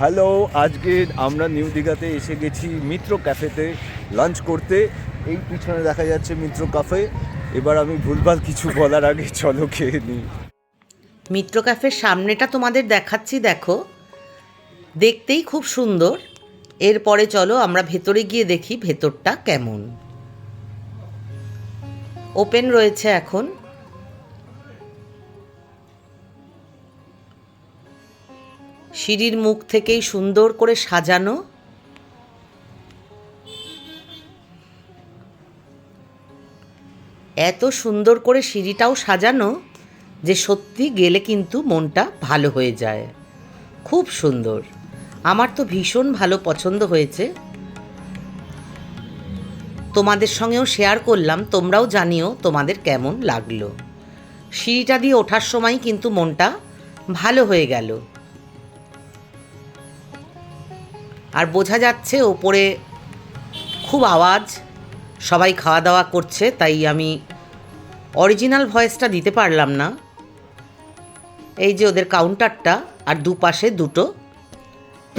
Hello, আজকে আমরা new দীঘাতে এসে গেছি মিত্র ক্যাফেতে লাঞ্চ করতে। এই পিছনে দেখা যাচ্ছে মিত্র ক্যাফে। এবার আমি ভুলভাল কিছু বলার আগে চলো খেয়ে নিই মিত্র ক্যাফের সামনেটা তোমাদের দেখাচ্ছি, দেখো। দেখতেই খুব সুন্দর। এরপরে চলো আমরা ভেতরে গিয়ে দেখি ভেতরটা কেমন। ওপেন রয়েছে এখন। সিঁড়ির মুখ থেকেই সুন্দর করে সাজানো। এত সুন্দর করে সিঁড়িটাও সাজানো যে সত্যি গেলে কিন্তু মনটা ভালো হয়ে যায়। খুব সুন্দর। আমার তো ভীষণ ভালো পছন্দ হয়েছে। তোমাদের সঙ্গেও শেয়ার করলাম, তোমরাও জানিও তোমাদের কেমন লাগল। সিঁড়িটা দিয়ে ওঠার সময় কিন্তু মনটা ভালো হয়ে গেল। আর বোঝা যাচ্ছে ওপরে খুব আওয়াজ, সবাই খাওয়া দাওয়া করছে, তাই আমি অরিজিনাল ভয়েসটা দিতে পারলাম না। এই যে ওদের কাউন্টারটা আর দুপাশে দুটো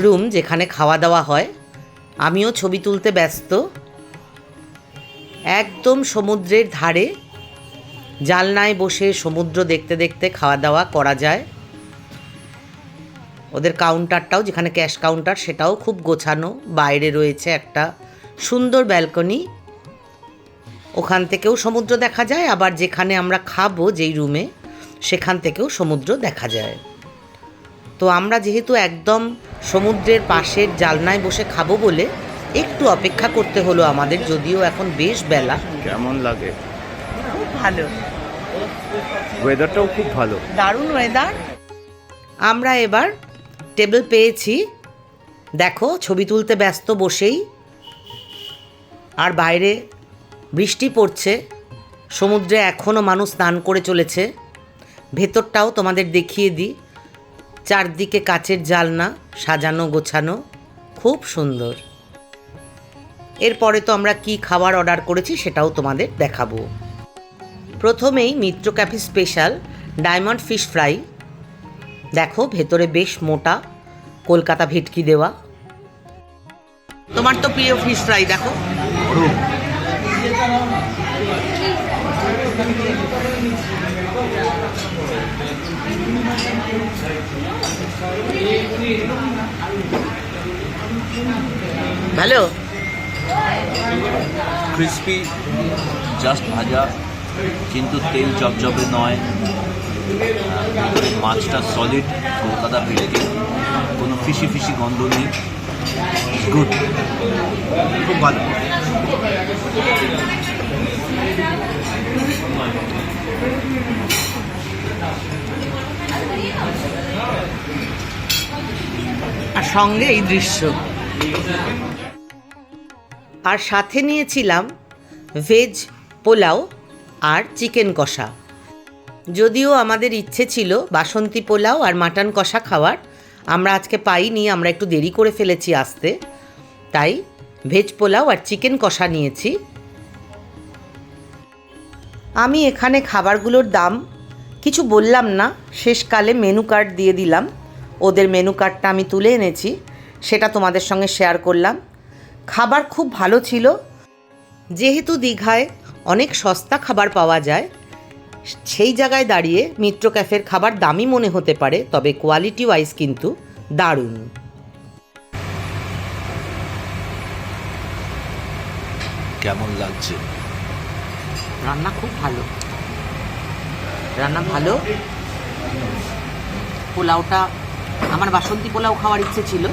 রুম যেখানে খাওয়া দাওয়া হয়, আমিও ছবি তুলতে ব্যস্ত। একদম সমুদ্রের ধারে জালনায় বসে সমুদ্র দেখতে দেখতে খাওয়া দাওয়া করা যায়। ওদের কাউন্টারটাও যেখানে ক্যাশ কাউন্টার সেটাও খুব গোছানো। বাইরে রয়েছে একটা সুন্দর ব্যালকনি ওখান থেকেও সমুদ্র দেখা যায় আবার যেখানে আমরা খাব যেই রুমে সেখান থেকেও সমুদ্র দেখা যায়। তো আমরা যেহেতু একদম সমুদ্রের পাশের জালনায় বসে খাব বলে একটু অপেক্ষা করতে হলো আমাদের যদিও এখন বেশ বেলা। কেমন লাগে? খুব ভালো। ওয়েদারটাও খুব ভালো। দারুণ ওয়েদার আমরা এবার টেবিল পেয়েছি। দেখো, ছবি তুলতে ব্যস্ত বসেই। আর বাইরে বৃষ্টি পড়ছে। সমুদ্রে এখনও মানুষ স্নান করে চলেছে। ভেতরটাও তোমাদের দেখিয়ে দিই। চারদিকে কাচের জালনা, সাজানো, গোছানো। খুব সুন্দর। এরপরে তো আমরা কি খাবার অর্ডার করেছি সেটাও তোমাদের দেখাবো। প্রথমেই Mitra cafe special diamond fish fry. দেখো, ভেতরে বেশ মোটা। কলকাতা ভেটকি দেওয়া। তোমার তো প্রিয় ফিশ ফ্রাই দেখো। ভালো? ক্রিস্পি জাস্ট ভাজা। কিন্তু তেল জবজবে নয়। মাছটা সলিড কলকাতা ভেটকি কোনো ফিশি ফিশি গন্ধ নেই। গুড খুব ভালো। আর সঙ্গে এই দৃশ্য। আর সাথে নিয়েছিলাম ভেজ পোলাও আর চিকেন কষা। যদিও আমাদের ইচ্ছে ছিল বাসন্তী পোলাও আর মাটন কষা খাওয়ার, আমরা আজকে পাইনি, আমরা একটু দেরি করে ফেলেছি আসতে। তাই ভেজ পোলাও আর চিকেন কষা নিয়েছি। আমি এখানে খাবারগুলোর দাম কিছু বললাম না, শেষকালে মেনু কার্ড দিয়ে দিলাম। ওদের মেনু কার্ডটা আমি তুলে এনেছি, সেটা তোমাদের সঙ্গে শেয়ার করলাম। খাবার খুব ভালো ছিল, যেহেতু দীঘায় অনেক সস্তা খাবার পাওয়া যায় সেই জায়গায় দাঁড়িয়ে মিত্র ক্যাফের খাবার দামি মনে হতে পারে তবে কোয়ালিটি ওয়াইজ কিন্তু দারুণ। কেমন লাগছে? রান্না খুব ভালো। রান্না ভালো। পোলাওটা আমার বাসন্তী পোলাও খাওয়ার ইচ্ছে ছিল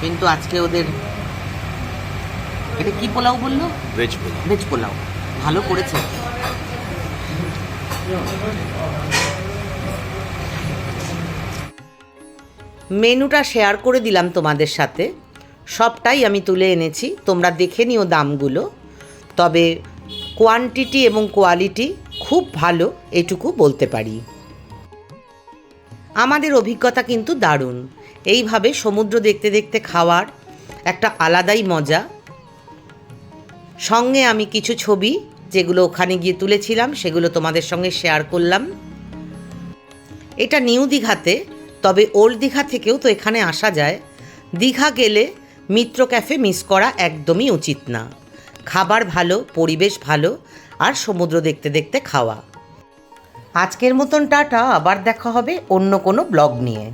কিন্তু আজকে ওদের এটা কি পোলাও বলল? ভেজ পোলাও। ভেজ পোলাও। ভালো করেছে। মেনুটা শেয়ার করে দিলাম তোমাদের সাথে। সবটাই আমি তুলে এনেছি। তোমরা দেখে নিও দামগুলো। তবে কোয়ান্টিটি এবং কোয়ালিটি খুব ভালো, এটুকু বলতে পারি। আমাদের অভিজ্ঞতা কিন্তু দারুণ। এইভাবে সমুদ্র দেখতে দেখতে খাওয়ার একটা আলাদাই মজা। সঙ্গে আমি কিছু ছবি যেগুলো ওখানে গিয়ে তুলেছিলাম, সেগুলো তোমাদের সঙ্গে শেয়ার করলাম। এটা নিউ দীঘাতে, তবে ওল্ড দীঘা থেকেও তো এখানে আসা যায়। দীঘা গেলে মিত্র ক্যাফে মিস করা একদমই উচিত না। খাবার ভালো, পরিবেশ ভালো, আর সমুদ্র দেখতে দেখতে খাওয়া। আজকের মতন টাটা, আবার দেখা হবে অন্য কোনো ব্লগ নিয়ে।